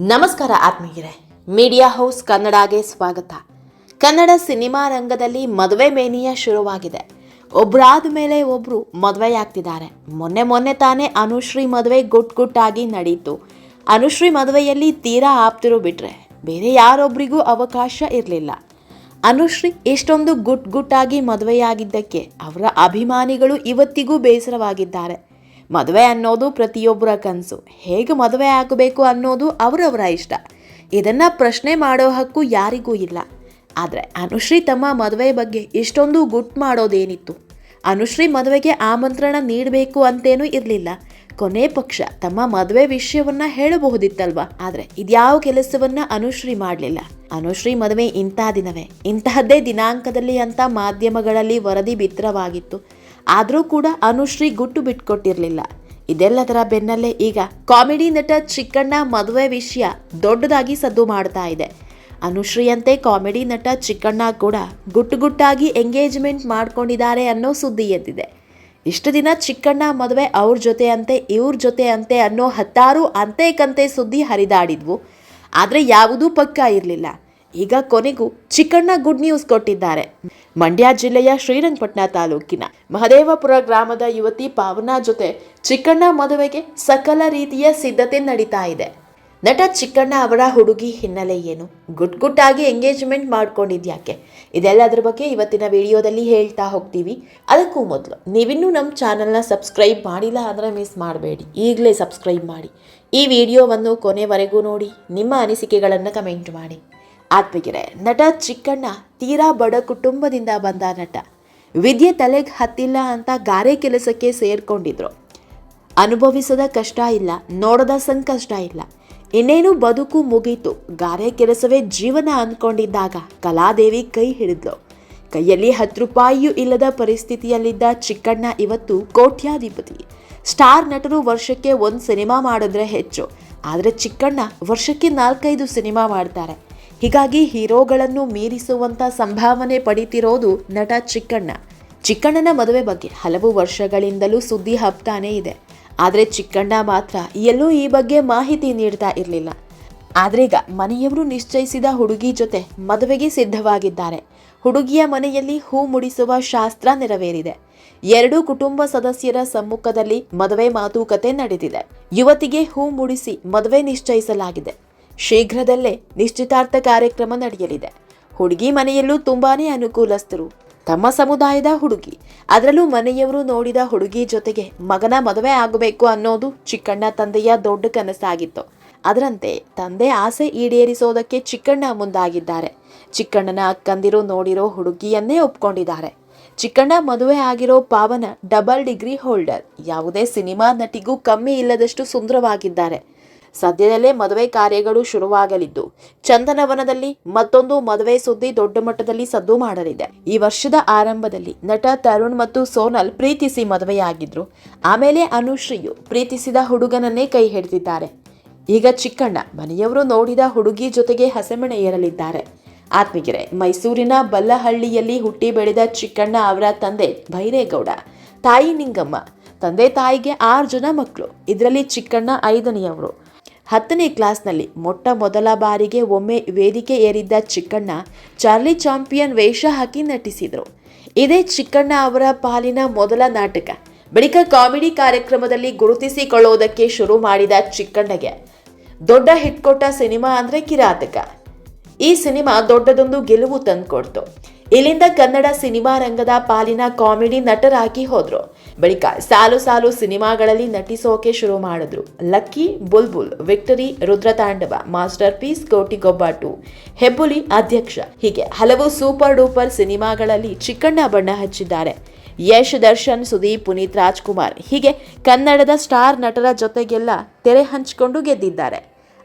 ನಮಸ್ಕಾರ ಆತ್ಮೀಯರೇ. Media house ಕನ್ನಡಗೆ ಸ್ವಾಗತ. ಕನ್ನಡ ಸಿನಿಮಾ ರಂಗದಲ್ಲಿ ಮದುವೆ ಮೇನಿಯ ಶುರುವಾಗಿದೆ. ಒಬ್ಬರಾದ ಮೇಲೆ ಒಬ್ಬರು ಮದುವೆಯಾಗ್ತಿದ್ದಾರೆ ಮೊನ್ನೆ ಮೊನ್ನೆ ತಾನೇ ಅನುಶ್ರೀ ಮದುವೆ ಗುಟ್ ಗುಟ್ಟಾಗಿ ನಡೀತು. ಅನುಶ್ರೀ ಮದುವೆಯಲ್ಲಿ ತೀರಾ ಆಪ್ತಿರು ಬಿಟ್ರೆ ಬೇರೆ ಯಾರೊಬ್ಬರಿಗೂ ಅವಕಾಶ ಇರಲಿಲ್ಲ. ಅನುಶ್ರೀ ಇಷ್ಟೊಂದು ಗುಟ್ ಗುಟ್ಟಾಗಿ ಮದುವೆಯಾಗಿದ್ದಕ್ಕೆ ಅವರ ಅಭಿಮಾನಿಗಳು ಇವತ್ತಿಗೂ ಬೇಸರವಾಗಿದ್ದಾರೆ. ಮದುವೆ ಅನ್ನೋದು ಪ್ರತಿಯೊಬ್ಬರ ಕನಸು. ಹೇಗೆ ಮದುವೆ ಆಗಬೇಕು ಅನ್ನೋದು ಅವರವರ ಇಷ್ಟ. ಇದನ್ನು ಪ್ರಶ್ನೆ ಮಾಡೋ ಹಕ್ಕು ಯಾರಿಗೂ ಇಲ್ಲ. ಆದರೆ ಅನುಶ್ರೀ ತಮ್ಮ ಮದುವೆ ಬಗ್ಗೆ ಇಷ್ಟೊಂದು ಗುಟ್ ಮಾಡೋದೇನಿತ್ತು. ಅನುಶ್ರೀ ಮದುವೆಗೆ ಆಮಂತ್ರಣ ನೀಡಬೇಕು ಅಂತೇನೂ ಇರಲಿಲ್ಲ. ಕೊನೆ ಪಕ್ಷ ತಮ್ಮ ಮದುವೆ ವಿಷಯವನ್ನ ಹೇಳಬಹುದಿತ್ತಲ್ವಾ? ಆದರೆ ಇದ್ಯಾವ ಕೆಲಸವನ್ನ ಅನುಶ್ರೀ ಮಾಡಲಿಲ್ಲ. ಅನುಶ್ರೀ ಮದುವೆ ಇಂತಹ ದಿನವೇ. ಇಂತಹದ್ದೇ ದಿನಾಂಕದಲ್ಲಿ ಅಂತ ಮಾಧ್ಯಮಗಳಲ್ಲಿ ವರದಿ ಬಿತ್ತರವಾಗಿತ್ತು ಆದರೂ ಕೂಡ ಅನುಶ್ರೀ ಗುಟ್ಟು ಬಿಟ್ಕೊಟ್ಟಿರಲಿಲ್ಲ. ಇದೆಲ್ಲದರ ಬೆನ್ನಲ್ಲೇ ಈಗ ಕಾಮಿಡಿ ನಟ ಚಿಕ್ಕಣ್ಣ ಮದುವೆ ವಿಷಯ ದೊಡ್ಡದಾಗಿ ಸದ್ದು ಮಾಡ್ತಾ ಇದೆ. ಅನುಶ್ರೀಯಂತೆ ಕಾಮಿಡಿ ನಟ ಚಿಕ್ಕಣ್ಣ ಕೂಡ ಗುಟ್ಟು ಗುಟ್ಟಾಗಿ ಎಂಗೇಜ್ಮೆಂಟ್ ಮಾಡ್ಕೊಂಡಿದ್ದಾರೆ ಅನ್ನೋ ಸುದ್ದಿ ಎದ್ದಿದೆ. ಇಷ್ಟು ದಿನ ಚಿಕ್ಕಣ್ಣ ಮದುವೆ ಅವ್ರ ಜೊತೆ ಅಂತೆ ಇವ್ರ ಜೊತೆ ಅಂತೆ ಅನ್ನೋ ಹತ್ತಾರು ಅಂತೆ ಕಂತೆ ಸುದ್ದಿ ಹರಿದಾಡಿದ್ವು. ಆದರೆ ಯಾವುದೂ ಪಕ್ಕ ಇರಲಿಲ್ಲ. ಈಗ ಕೊನೆಗೂ ಚಿಕ್ಕಣ್ಣ ಗುಡ್ ನ್ಯೂಸ್ ಕೊಟ್ಟಿದ್ದಾರೆ. ಮಂಡ್ಯ ಜಿಲ್ಲೆಯ ಶ್ರೀರಂಗಪಟ್ಟಣ ತಾಲೂಕಿನ ಮಹದೇವಪುರ ಗ್ರಾಮದ ಯುವತಿ ಪಾವನಾ ಜೊತೆ ಚಿಕ್ಕಣ್ಣ ಮದುವೆಗೆ ಸಕಲ ರೀತಿಯ ಸಿದ್ಧತೆ ನಡೀತಾ ಇದೆ. ನಟ ಚಿಕ್ಕಣ್ಣ ಅವರ ಹುಡುಗಿ ಹಿನ್ನೆಲೆ ಏನು? ಗುಟ್ ಗುಟ್ಟಾಗಿ ಎಂಗೇಜ್ಮೆಂಟ್ ಮಾಡ್ಕೊಂಡಿದ್ಯಾಕೆ? ಇದೆಲ್ಲದ್ರ ಬಗ್ಗೆ ಇವತ್ತಿನ ವಿಡಿಯೋದಲ್ಲಿ ಹೇಳ್ತಾ ಹೋಗ್ತೀವಿ. ಅದಕ್ಕೂ ಮೊದಲು, ನೀವಿನ್ನೂ ನಮ್ಮ ಚಾನಲ್ನ ಸಬ್ಸ್ಕ್ರೈಬ್ ಮಾಡಿಲ್ಲ ಅಂದರೆ ಮಿಸ್ ಮಾಡಬೇಡಿ. ಈಗಲೇ ಸಬ್ಸ್ಕ್ರೈಬ್ ಮಾಡಿ. ಈ ವಿಡಿಯೋವನ್ನು ಕೊನೆವರೆಗೂ ನೋಡಿ, ನಿಮ್ಮ ಅನಿಸಿಕೆಗಳನ್ನು ಕಮೆಂಟ್ ಮಾಡಿ. ಆತ್ಮಗಿರೆ ನಟ ಚಿಕ್ಕಣ್ಣ ತೀರಾ ಬಡ ಕುಟುಂಬದಿಂದ ಬಂದ ನಟ. ವಿದ್ಯೆ ತಲೆಗೆ ಹತ್ತಿಲ್ಲ ಅಂತ ಗಾರೆ ಕೆಲಸಕ್ಕೆ ಸೇರ್ಕೊಂಡಿದ್ರು. ಅನುಭವಿಸದ ಕಷ್ಟ ಇಲ್ಲ, ನೋಡದ ಸಂಕಷ್ಟ ಇಲ್ಲ. ಇನ್ನೇನು ಬದುಕು ಮುಗೀತು. ಗಾರೆ ಕೆಲಸವೇ ಜೀವನ ಅಂದ್ಕೊಂಡಿದ್ದಾಗ ಕಲಾದೇವಿ ಕೈ ಹಿಡಿದ್ಲು. ಕೈಯಲ್ಲಿ ಹತ್ತು ರೂಪಾಯಿಯೂ ಇಲ್ಲದ ಪರಿಸ್ಥಿತಿಯಲ್ಲಿದ್ದ ಚಿಕ್ಕಣ್ಣ ಇವತ್ತು ಕೋಟ್ಯಾಧಿಪತಿ. ಸ್ಟಾರ್ ನಟರು ವರ್ಷಕ್ಕೆ ಒಂದು ಸಿನಿಮಾ ಮಾಡಿದ್ರೆ ಹೆಚ್ಚು. ಆದರೆ ಚಿಕ್ಕಣ್ಣ ವರ್ಷಕ್ಕೆ ನಾಲ್ಕೈದು ಸಿನಿಮಾ ಮಾಡ್ತಾರೆ. ಹೀಗಾಗಿ ಹೀರೋಗಳನ್ನು ಮೀರಿಸುವಂಥ ಸಂಭಾವನೆ ಪಡಿತಿರೋದು ನಟ ಚಿಕ್ಕಣ್ಣ. ಚಿಕ್ಕಣ್ಣನ ಮದುವೆ ಬಗ್ಗೆ ಹಲವು ವರ್ಷಗಳಿಂದಲೂ ಸುದ್ದಿ ಹಬ್ತಾನೇ ಇದೆ. ಆದರೆ ಚಿಕ್ಕಣ್ಣ ಮಾತ್ರ ಎಲ್ಲೂ ಈ ಬಗ್ಗೆ ಮಾಹಿತಿ ನೀಡ್ತಾ ಇರಲಿಲ್ಲ. ಆದ್ರೀಗ ಮನೆಯವರು ನಿಶ್ಚಯಿಸಿದ ಹುಡುಗಿ ಜೊತೆ ಮದುವೆಗೆ ಸಿದ್ಧವಾಗಿದ್ದಾರೆ. ಹುಡುಗಿಯ ಮನೆಯಲ್ಲಿ ಹೂ ಮುಡಿಸುವ ಶಾಸ್ತ್ರ ನೆರವೇರಿದೆ. ಎರಡೂ ಕುಟುಂಬ ಸದಸ್ಯರ ಸಮ್ಮುಖದಲ್ಲಿ ಮದುವೆ ಮಾತುಕತೆ ನಡೆದಿದೆ. ಯುವತಿಗೆ ಹೂ ಮುಡಿಸಿ ಮದುವೆ ನಿಶ್ಚಯಿಸಲಾಗಿದೆ. ಶೀಘ್ರದಲ್ಲೇ ನಿಶ್ಚಿತಾರ್ಥ ಕಾರ್ಯಕ್ರಮ ನಡೆಯಲಿದೆ. ಹುಡುಗಿ ಮನೆಯಲ್ಲೂ ತುಂಬಾನೇ ಅನುಕೂಲಸ್ಥರು. ತಮ್ಮ ಸಮುದಾಯದ ಹುಡುಗಿ. ಅದರಲ್ಲೂ ಮನೆಯವರು ನೋಡಿದ ಹುಡುಗಿ ಜೊತೆಗೆ ಮಗನ ಮದುವೆ ಆಗಬೇಕು ಅನ್ನೋದು ಚಿಕ್ಕಣ್ಣ ತಂದೆಯ ದೊಡ್ಡ ಕನಸಾಗಿತ್ತು. ಅದರಂತೆ ತಂದೆ ಆಸೆ ಈಡೇರಿಸೋದಕ್ಕೆ ಚಿಕ್ಕಣ್ಣ ಮುಂದಾಗಿದ್ದಾರೆ. ಚಿಕ್ಕಣ್ಣನ ಅಕ್ಕಂದಿರು ನೋಡಿರೋ ಹುಡುಗಿಯನ್ನೇ ಒಪ್ಕೊಂಡಿದ್ದಾರೆ. ಚಿಕ್ಕಣ್ಣ ಮದುವೆ ಆಗಿರೋ ಪಾವನ ಡಬಲ್ ಡಿಗ್ರಿ ಹೋಲ್ಡರ್. ಯಾವುದೇ ಸಿನಿಮಾ ನಟಿಗೂ ಕಮ್ಮಿ ಇಲ್ಲದಷ್ಟು ಸುಂದರವಾಗಿದ್ದಾರೆ. ಸದ್ಯದಲ್ಲೇ ಮದುವೆ ಕಾರ್ಯಗಳು ಶುರುವಾಗಲಿದ್ದು, ಚಂದನವನದಲ್ಲಿ ಮತ್ತೊಂದು ಮದುವೆ ಸುದ್ದಿ ದೊಡ್ಡ ಮಟ್ಟದಲ್ಲಿ ಸದ್ದು ಮಾಡಲಿದೆ. ಈ ವರ್ಷದ ಆರಂಭದಲ್ಲಿ ನಟ ತರುಣ್ ಮತ್ತು ಸೋನಲ್ ಪ್ರೀತಿಸಿ ಮದುವೆಯಾಗಿದ್ರು. ಆಮೇಲೆ ಅನುಶ್ರೀಯು ಪ್ರೀತಿಸಿದ ಹುಡುಗನನ್ನೇ ಕೈ ಹಿಡಿದಿದ್ದಾರೆ. ಈಗ ಚಿಕ್ಕಣ್ಣ ಮನೆಯವರು ನೋಡಿದ ಹುಡುಗಿ ಜೊತೆಗೆ ಹಸೆಮಣೆ ಏರಲಿದ್ದಾರೆ. ಆತ್ಮಗಿರೆ ಮೈಸೂರಿನ ಬಲ್ಲಹಳ್ಳಿಯಲ್ಲಿ ಹುಟ್ಟಿ ಬೆಳೆದ ಚಿಕ್ಕಣ್ಣ ಅವರ ತಂದೆ ಭೈರೇಗೌಡ, ತಾಯಿ ನಿಂಗಮ್ಮ, ತಂದೆ ತಾಯಿಗೆ ಆರು ಜನ ಮಕ್ಕಳು. ಇದರಲ್ಲಿ ಚಿಕ್ಕಣ್ಣ ಐದನೆಯವರು. ಹತ್ತನೇ ಕ್ಲಾಸ್ನಲ್ಲಿ ಮೊಟ್ಟ ಮೊದಲ ಬಾರಿಗೆ ಒಮ್ಮೆ ವೇದಿಕೆ ಏರಿದ್ದ ಚಿಕ್ಕಣ್ಣ ಚಾರ್ಲಿ ಚಾಂಪಿಯನ್ ವೇಷ ಹಾಕಿ ನಟಿಸಿದರು. ಇದೇ ಚಿಕ್ಕಣ್ಣ ಅವರ ಪಾಲಿನ ಮೊದಲ ನಾಟಕ. ಬಳಿಕ ಕಾಮಿಡಿ ಕಾರ್ಯಕ್ರಮದಲ್ಲಿ ಗುರುತಿಸಿಕೊಳ್ಳುವುದಕ್ಕೆ ಶುರು ಮಾಡಿದ ಚಿಕ್ಕಣ್ಣಗೆ. ದೊಡ್ಡ ಹಿಟ್ ಕೊಟ್ಟ ಸಿನಿಮಾ ಅಂದರೆ ಕಿರಾತಕ. ಈ ಸಿನಿಮಾ ದೊಡ್ಡದೊಂದು ಗೆಲುವು ತಂದ್ಕೊಡ್ತು. ಇಲ್ಲಿಂದ ಕನ್ನಡ ಸಿನಿಮಾ ರಂಗದ ಪಾಲಿನ ಕಾಮಿಡಿ ನಟರಾಗಿ ಹೋದ್ರು. ಬಳಿಕ ಸಾಲು ಸಾಲು ಸಿನಿಮಾಗಳಲ್ಲಿ ನಟಿಸೋಕೆ ಶುರು ಮಾಡಿದ್ರು. Lucky, Bulbul, Victory, Rudrathandava Masterpiece Koti two Hebbuli Adhyaksha. ಹೀಗೆ ಹಲವು ಸೂಪರ್ ಡೂಪರ್ ಸಿನಿಮಾಗಳಲ್ಲಿ ಚಿಕ್ಕಣ್ಣ ಬಣ್ಣ ಹಚ್ಚಿದ್ದಾರೆ. ಯಶ್ ದರ್ಶನ್, ಸುದೀಪ್, ಪುನೀತ್ ರಾಜ್ಕುಮಾರ್ ಹೀಗೆ ಕನ್ನಡದ ಸ್ಟಾರ್ ನಟರ ಜೊತೆಗೆಲ್ಲ ತೆರೆ ಹಂಚಿಕೊಂಡು ಗೆದ್ದಿದ್ದಾರೆ.